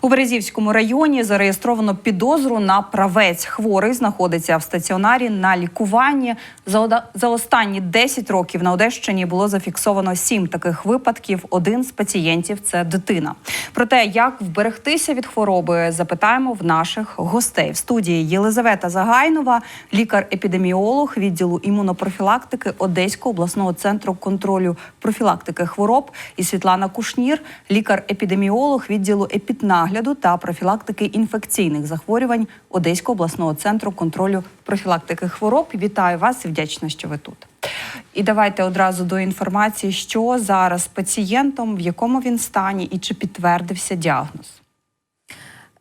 У Березівському районі зареєстровано підозру на правець. Хворий знаходиться в стаціонарі на лікуванні. За, за останні 10 років на Одещині було зафіксовано 7 таких випадків. Один з пацієнтів це дитина. Про те, як вберегтися від хвороби, запитаємо в наших гостей в студії Єлизавета Загайнова, лікар-епідеміолог відділу імунопрофілактики Одеського обласного центру контролю профілактики хвороб, і Світлана Кушнір, лікар-епідеміолог відділу епіднагляду та профілактики інфекційних захворювань Одеського обласного центру контролю профілактики хвороб. Вітаю вас і вдячна, що ви тут. І давайте одразу до інформації, що зараз з пацієнтом, в якому він стані і чи підтвердився діагноз.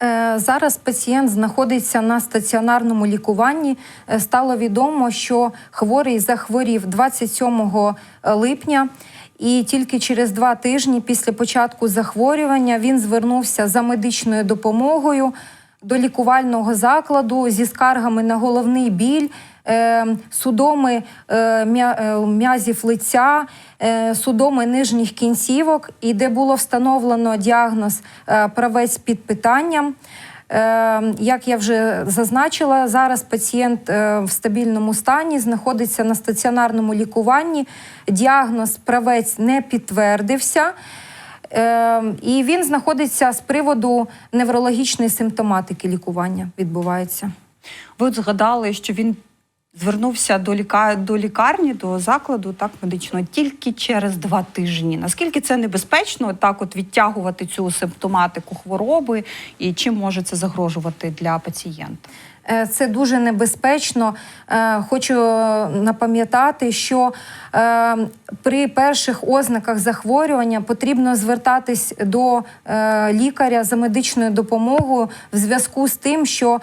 Е, Зараз пацієнт знаходиться на стаціонарному лікуванні. Е, Стало відомо, що хворий захворів 27 липня, і тільки через два тижні після початку захворювання він звернувся за медичною допомогою до лікувального закладу зі скаргами на головний біль, е, судоми е, е, м'язів лиця, судоми нижніх кінцівок, і де було встановлено діагноз правець під питанням. Е, Як я вже зазначила, зараз пацієнт е, в стабільному стані знаходиться на стаціонарному лікуванні. Діагноз правець не підтвердився. Е, І він знаходиться з приводу неврологічної симптоматики лікування відбувається. Ви от згадали, що він звернувся до, ліка... до лікарні, до закладу так медичного тільки через два тижні. Наскільки це небезпечно, так от відтягувати цю симптоматику хвороби, і чим може це загрожувати для пацієнта? Е, Це дуже небезпечно. Е, Хочу напам'ятати, що е, при перших ознаках захворювання потрібно звертатись до лікаря за медичною допомогою в зв'язку з тим, що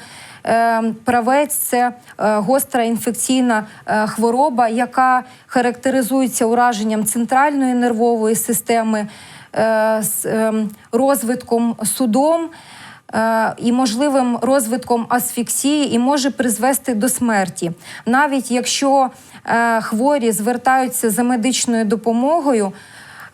правець це гостра інфекційна хвороба, яка характеризується ураженням центральної нервової системи, з ем, розвитком судом і можливим розвитком асфіксії і може призвести до смерті. Навіть якщо е, хворі звертаються за медичною допомогою,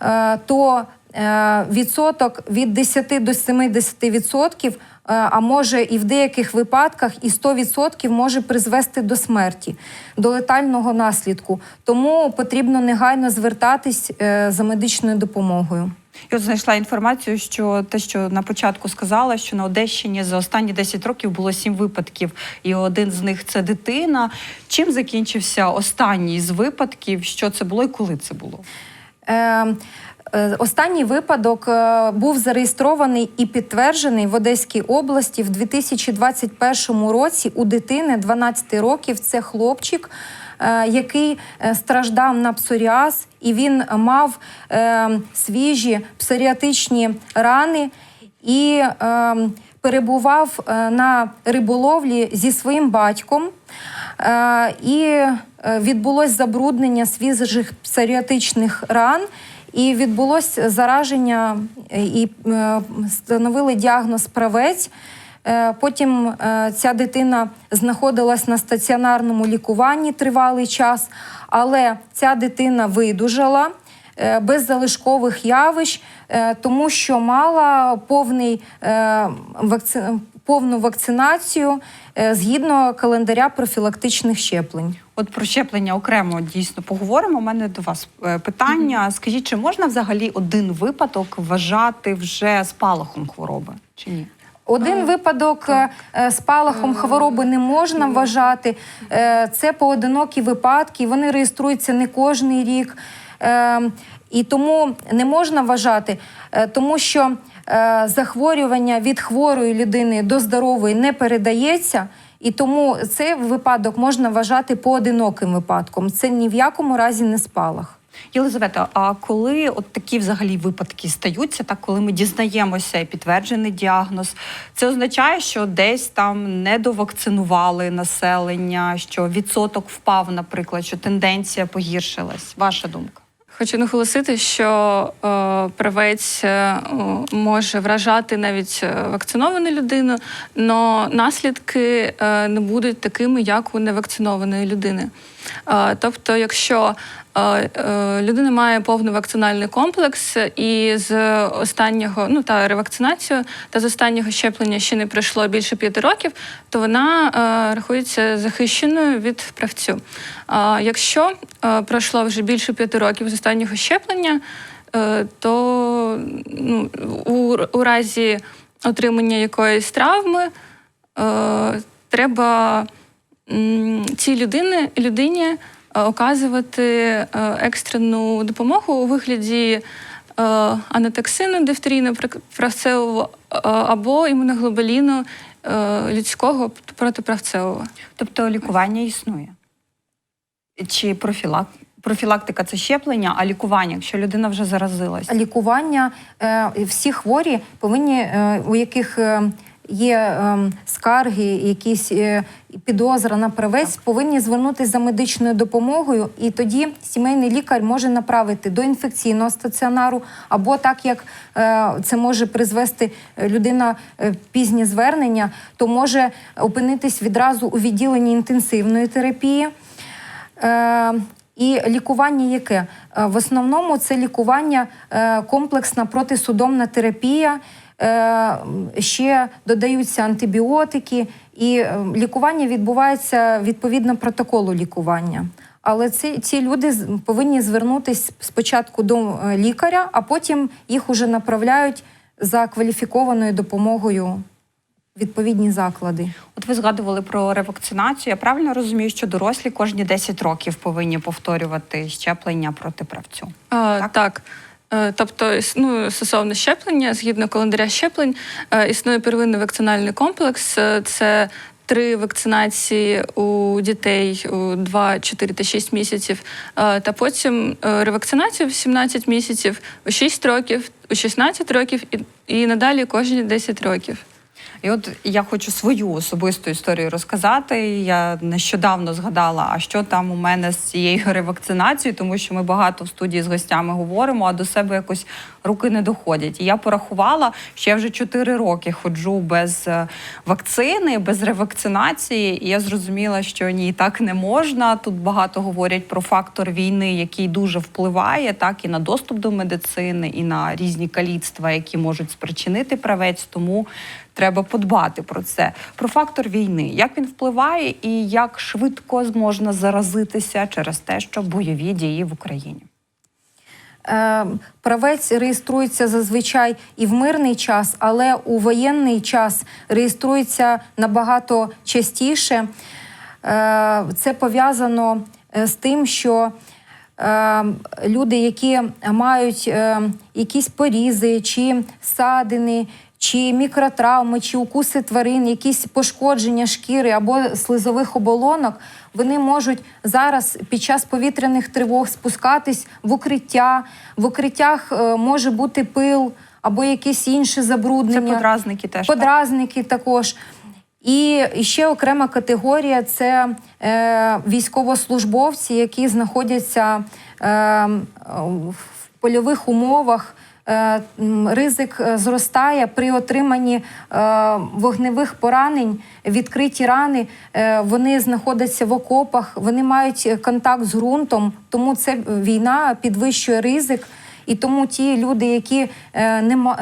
е, то е, відсоток від 10 до 70 відсотків, е, а може і в деяких випадках і 100% може призвести до смерті, до летального наслідку. Тому потрібно негайно звертатись е, за медичною допомогою. Я от знайшла інформацію, що те, що на початку сказала, що на Одещині за останні 10 років було 7 випадків, і один з них це дитина. Чим закінчився останній з випадків? Що це було і коли це було? Е, е, Останній випадок е, був зареєстрований і підтверджений в Одеській області в 2021 році у дитини 12 років. Це хлопчик, який е, страждав на псоріаз, і він мав е, свіжі псоріатичні рани і е, перебував е, на риболовлі зі своїм батьком. Е, І е, відбулось забруднення свіжих псоріатичних ран, і відбулось зараження, е, і е, встановили діагноз правець. Е, Потім е, ця дитина знаходилась на стаціонарному лікуванні тривалий час, але ця дитина видужала е, без залишкових явищ, тому що мала повний, вакци... повну вакцинацію згідно календаря профілактичних щеплень. От про щеплення окремо дійсно поговоримо. У мене до вас питання. Скажіть, чи можна взагалі один випадок вважати вже спалахом хвороби чи ні? Один випадок е, е, спалахом хвороби не можна вважати. Е, Це поодинокі випадки, вони реєструються не кожний рік. Е, І тому не можна вважати, е, тому що е, захворювання від хворої людини до здорової не передається. І тому цей випадок можна вважати поодиноким випадком. Це ні в якому разі не спалах. Єлизавета, а коли от такі взагалі випадки стаються, так коли ми дізнаємося і підтверджений діагноз, це означає, що десь там недовакцинували населення, що відсоток впав, наприклад, що тенденція погіршилась. Ваша думка? Хочу наголосити, що е, правець е, може вражати навіть е, вакциновану людину, але наслідки е, не будуть такими, як у невакцинованої людини. Е, тобто, якщо Людина має повний вакцинальний комплекс, і з останнього, ну та ревакцинацію, та з останнього щеплення ще не пройшло більше п'яти років, то вона е, рахується захищеною від правцю. Якщо е, пройшло вже більше п'яти років з останнього щеплення, е, то ну, у, у разі отримання якоїсь травми е, треба цій людини, людині е, оказувати е, екстрену допомогу у вигляді е, анатоксину дифтерійно правцевого е, або імуноглобуліну е, людського протиправцевого. Тобто лікування існує. Чи профілак... профілактика це щеплення, а лікування, якщо людина вже заразилась. лікування е, всі хворі повинні, е, у яких е, є е, скарги, якісь е, підозра на правець, повинні звернутися за медичною допомогою, і тоді сімейний лікар може направити до інфекційного стаціонару, або так як е, це може призвести е, людина пізнє звернення, то може опинитись відразу у відділенні інтенсивної терапії. І лікування яке? В основному це лікування комплексна протисудомна терапія. Е, Ще додаються антибіотики, і е, лікування відбувається відповідно протоколу лікування. Але ці, ці люди з- повинні звернутися спочатку до е, лікаря, а потім їх уже направляють за кваліфікованою допомогою відповідні заклади. От ви згадували про ревакцинацію. Я правильно розумію, що дорослі кожні 10 років повинні повторювати щеплення проти правцю. А, Так? так. Е, Тобто, ну, стосовно щеплення, згідно календаря щеплень, е, існує первинний вакцинальний комплекс. Е, Це три вакцинації у дітей у 2, 4 та 6 місяців, та потім ревакцинацію в 17 місяців, у 6 років, у 16 років і, і надалі кожні 10 років. І от я хочу свою особисту історію розказати. Я нещодавно згадала, а що там у мене з цією ревакцинацією, тому що ми багато в студії з гостями говоримо, а до себе якось руки не доходять. І я порахувала, що я вже 4 роки ходжу без е, вакцини, без ревакцинації. І я зрозуміла, що ні, так не можна. Тут багато говорять про фактор війни, який дуже впливає так і на доступ до медицини, і на різні каліцтва, які можуть спричинити правець. Тому треба подбати про це. Про фактор війни, як він впливає, і як швидко можна заразитися через те, що бойові дії в Україні. Е, Правець реєструється зазвичай і в мирний час, але у воєнний час реєструється набагато частіше. Е, Це пов'язано е, з тим, що е, люди, які мають е, якісь порізи, чи садини, чи мікротравми, чи укуси тварин, якісь пошкодження шкіри або слизових оболонок, вони можуть зараз під час повітряних тривог спускатись в укриття. В укриттях е, може бути пил або якісь інші Це забруднення. подразники теж. так? Подразники також. І ще окрема категорія це е, військовослужбовці, які знаходяться е, в польових умовах. Е, Ризик е, зростає при отриманні е, вогневих поранень, відкриті рани. Вони знаходяться в окопах, вони мають контакт з ґрунтом, тому це війна підвищує ризик. І тому ті люди, які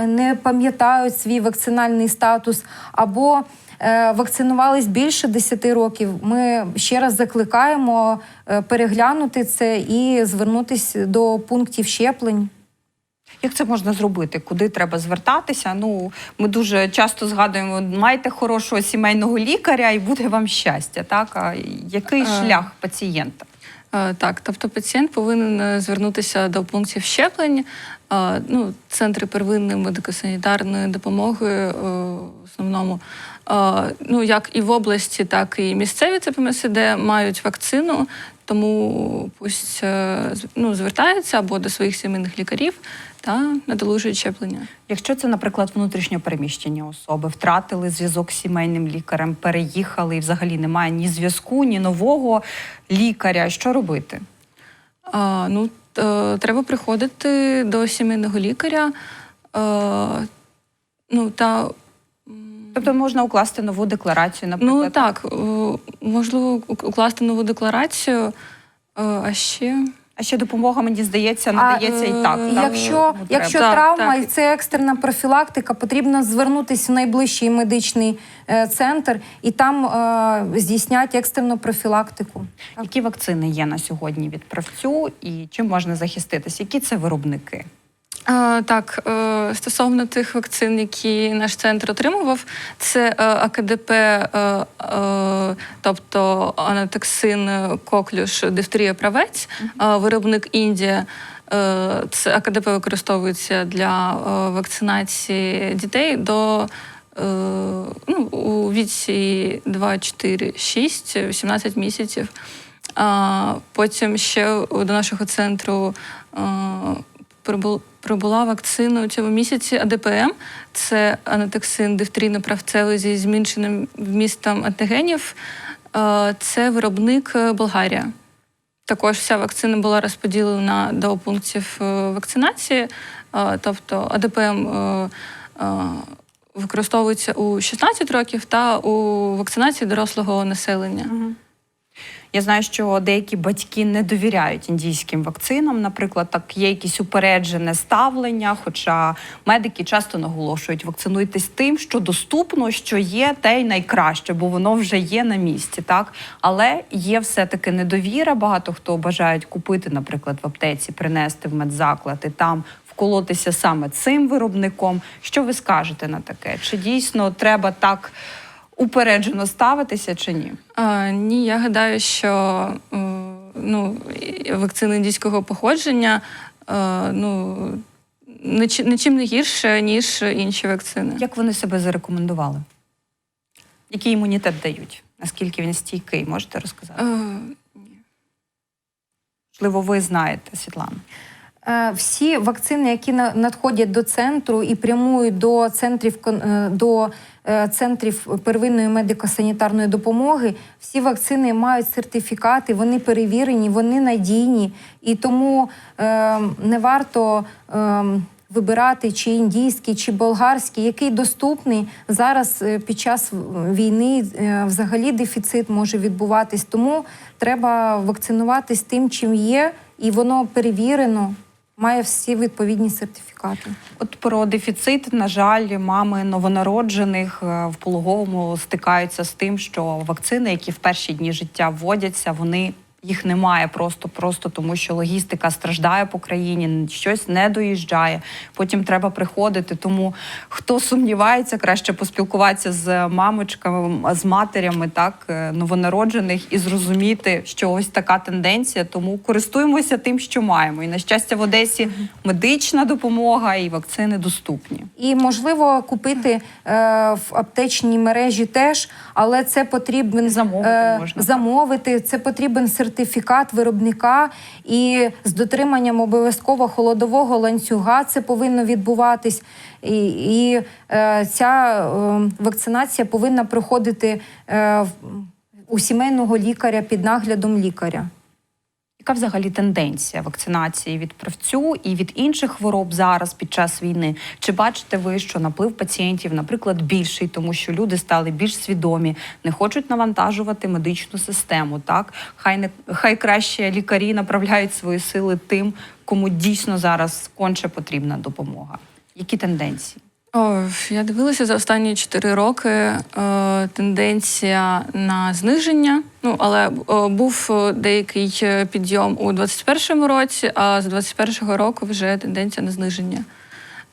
не, пам'ятають свій вакцинальний статус або вакцинувались більше 10 років, ми ще раз закликаємо переглянути це і звернутися до пунктів щеплень. Як це можна зробити? Куди треба звертатися? Ну, ми дуже часто згадуємо, майте хорошого сімейного лікаря і буде вам щастя. Так? А який Е. шлях пацієнта? Е, Так, тобто пацієнт повинен е, звернутися до пунктів щеплень, ну, центри первинної медико-санітарної допомоги в основному. Ну, як і в області, так і місцеві ЦПМСД мають вакцину, тому пусть е, ну, звертаються або до своїх сімейних лікарів та надолужують щеплення. Якщо це, наприклад, внутрішньо переміщені особи, втратили зв'язок з сімейним лікарем, переїхали і взагалі немає ні зв'язку, ні нового лікаря. Що робити? А, ну, е, треба приходити до сімейного лікаря. Е, ну, та, Тобто можна укласти нову декларацію, наприклад. ну так, е, можливо, укласти нову декларацію, е, а ще. А ще допомога, мені здається, надається А, і так. е. Якщо, якщо. Так, травма так. і це екстрена профілактика, потрібно звернутися в найближчий медичний е, центр і там е, здійснять екстрену профілактику. Які вакцини є на сьогодні від правцю і чим можна захиститись? Які це виробники? Е, Так, е, стосовно тих вакцин, які наш центр отримував, це е, АКДП, тобто анатоксин, коклюш, дифтерія, правець, виробник Індія. Це АКДП використовується для вакцинації дітей до ну, у віці 2, 4, 6, 18 місяців. Потім ще до нашого центру е, прибула вакцина у цьому місяці АДПМ. Це анатоксин дифтерійно-правцевий зі зменшеним вмістом антигенів. Е, Це виробник е, Болгарія. Також вся вакцина була розподілена до пунктів е, вакцинації, тобто АДПМ використовується у 16 років та у вакцинації дорослого населення. Я знаю, що деякі батьки не довіряють індійським вакцинам. Наприклад, так є якесь упереджене ставлення. Хоча медики часто наголошують, вакцинуйтесь тим, що доступно, що є, те й найкраще, бо воно вже є на місці. Так, але є все-таки недовіра. Багато хто бажають купити, наприклад, в аптеці, принести в медзаклад і там. Вколотися саме цим виробником. Що ви скажете на таке? Чи дійсно треба так упереджено ставитися, чи ні? А, ні, я гадаю, що е, ну, вакцини індійського походження е, ну, нічим не гірше, ніж інші вакцини. Як вони себе зарекомендували? Який імунітет дають? Наскільки він стійкий, можете розказати? Е, Можливо, ви знаєте, Світлана. Е, Всі вакцини, які на- надходять до центру і прямують до центрів е, до е, центрів первинної медико-санітарної допомоги, всі вакцини мають сертифікати, вони перевірені, вони надійні, і тому не варто. Вибирати чи індійський, чи болгарський, який доступний зараз під час війни взагалі дефіцит може відбуватись. Тому треба вакцинуватись тим, чим є, і воно перевірено, має всі відповідні сертифікати. От про дефіцит, на жаль, мами новонароджених е, в пологовому стикаються з тим, що вакцини, які в перші дні життя вводяться, вони. Їх немає просто, просто тому, що логістика страждає по країні, щось не доїжджає. Потім треба приходити. Тому хто сумнівається, краще поспілкуватися з мамочками, з матерями, так е, новонароджених, і зрозуміти, що ось така тенденція. Тому користуємося тим, що маємо. І на щастя, в Одесі медична допомога і вакцини доступні. І можливо купити е, в аптечній мережі теж, але це потрібен Замовити можна, замовити. Це потрібен сертифікат виробника, і з дотриманням обов'язково холодового ланцюга це повинно відбуватись. І, і е, ця е, вакцинація повинна проходити е, у сімейного лікаря під наглядом лікаря. Яка взагалі тенденція вакцинації від правцю і від інших хвороб зараз під час війни? Чи бачите ви, що наплив пацієнтів, наприклад, більший, тому що люди стали більш свідомі, не хочуть навантажувати медичну систему? Так хай не хай краще лікарі направляють свої сили тим, кому дійсно зараз конче потрібна допомога. Які тенденції? О, я дивилася за останні 4 роки е, тенденція на зниження. Ну, але е, був е, деякий е, підйом у 2021 році, а з 2021 року вже тенденція на зниження.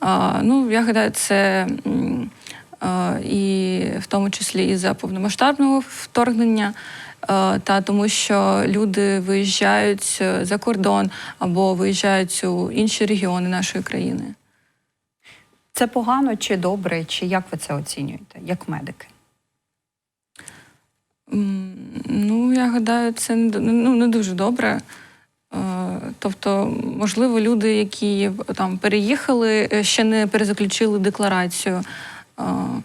Е, ну, я гадаю, це е, і в тому числі і за повномасштабного вторгнення. е, Та тому, що люди виїжджають за кордон або виїжджають у інші регіони нашої країни. Це погано чи добре, чи як ви це оцінюєте, як медики? Ну, я гадаю, це ну, не дуже добре. Е, Тобто, можливо, люди, які там переїхали, е, ще не перезаключили декларацію. Е, м,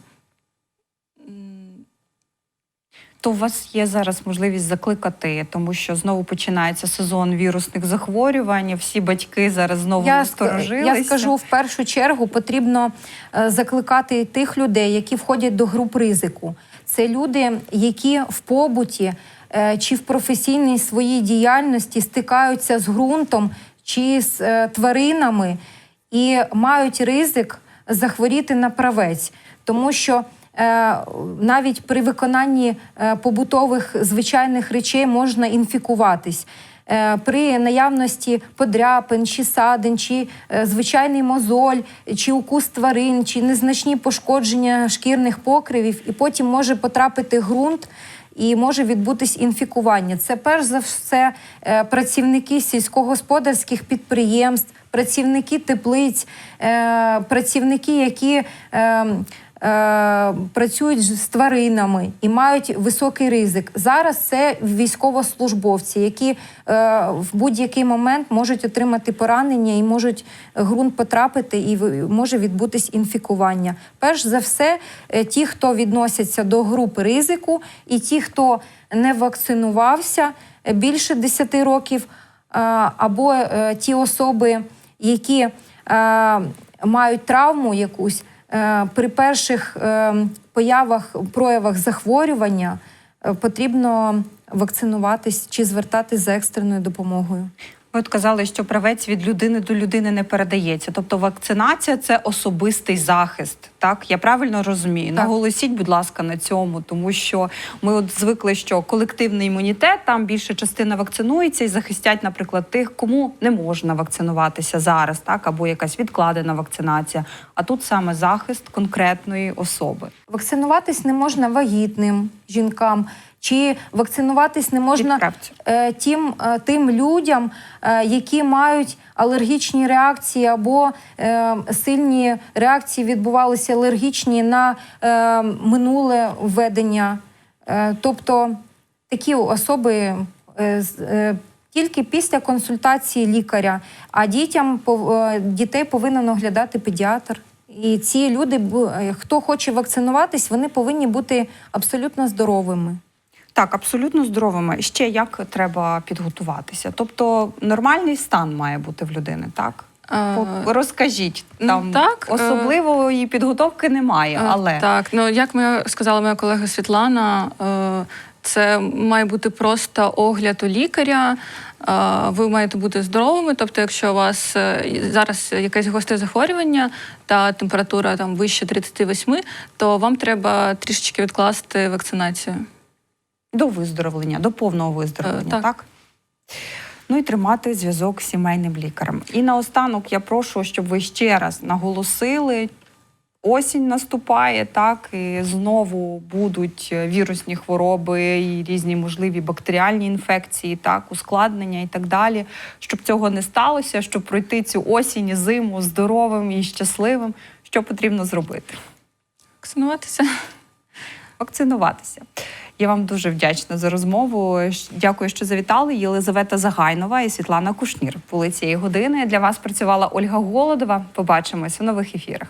То у вас є зараз можливість закликати, тому що знову починається сезон вірусних захворювань. Всі батьки зараз знову Я, насторожилися. я скажу в першу чергу, потрібно е, закликати тих людей, які входять до груп ризику. Це люди, які в побуті е, чи в професійній своїй діяльності стикаються з ґрунтом чи з е, тваринами і мають ризик захворіти на правець, тому що навіть при виконанні е, побутових звичайних речей можна інфікуватись. Е, При наявності подряпин, чи садин, чи е, звичайний мозоль, чи укус тварин, чи незначні пошкодження шкірних покривів, і потім може потрапити ґрунт і може відбутись інфікування. Це перш за все е, працівники сільськогосподарських підприємств, працівники теплиць, е, працівники, які е, е, працюють з тваринами і мають високий ризик. Зараз це військовослужбовці, які е, в будь-який момент можуть отримати поранення і можуть ґрунт потрапити, і може відбутись інфікування. Перш за все, е, ті, хто відносяться до групи ризику, і ті, хто не вакцинувався е, більше 10 років, е, або е, ті особи, які е, мають травму якусь е, при перших е, появах, проявах захворювання е, потрібно вакцинуватись чи звертатись за екстреною допомогою. Ви от казали, що правець від людини до людини не передається. Тобто вакцинація це особистий захист. Так, я правильно розумію. Так. Наголосіть, будь ласка, на цьому, тому що ми от звикли, що колективний імунітет там більша частина вакцинується і захистять, наприклад, тих, кому не можна вакцинуватися зараз, так або якась відкладена вакцинація. А тут саме захист конкретної особи. Вакцинуватись не можна вагітним жінкам, чи вакцинуватись не можна е, тим, е, тим людям, е, які мають алергічні реакції або е, сильні реакції відбувалися алергічні на е, минуле введення. Е, тобто такі особи е, е, тільки після консультації лікаря, а дітям е, дітей повинен оглядати педіатр. І ці люди, хто хоче вакцинуватись, вони повинні бути абсолютно здоровими. Так, абсолютно здоровими. Ще як треба підготуватися? Тобто нормальний стан має бути в людини, так? Е, Розкажіть, ну, там так, е, особливої підготовки немає, Е, але Так, ну як моя сказала моя колега Світлана, це має бути просто огляд у лікаря. Ви маєте бути здоровими. Тобто, якщо у вас зараз якесь гостре захворювання та температура там вище 38, то вам треба трішечки відкласти вакцинацію. До виздоровлення, до повного виздоровлення, Е, так. так? Ну і тримати зв'язок з сімейним лікарем. І наостанок я прошу, щоб ви ще раз наголосили. Осінь наступає, так, і знову будуть е, вірусні хвороби і різні можливі бактеріальні інфекції, так, ускладнення і так далі. Щоб цього не сталося, щоб пройти цю осінь і зиму здоровим і щасливим, що потрібно зробити? Вакцинуватися. вакцинуватися. Я вам дуже вдячна за розмову. Дякую, що завітали. Єлизавета Загайнова і Світлана Кушнір. Були цієї години. Для вас працювала Ольга Голодова. Побачимось у нових ефірах.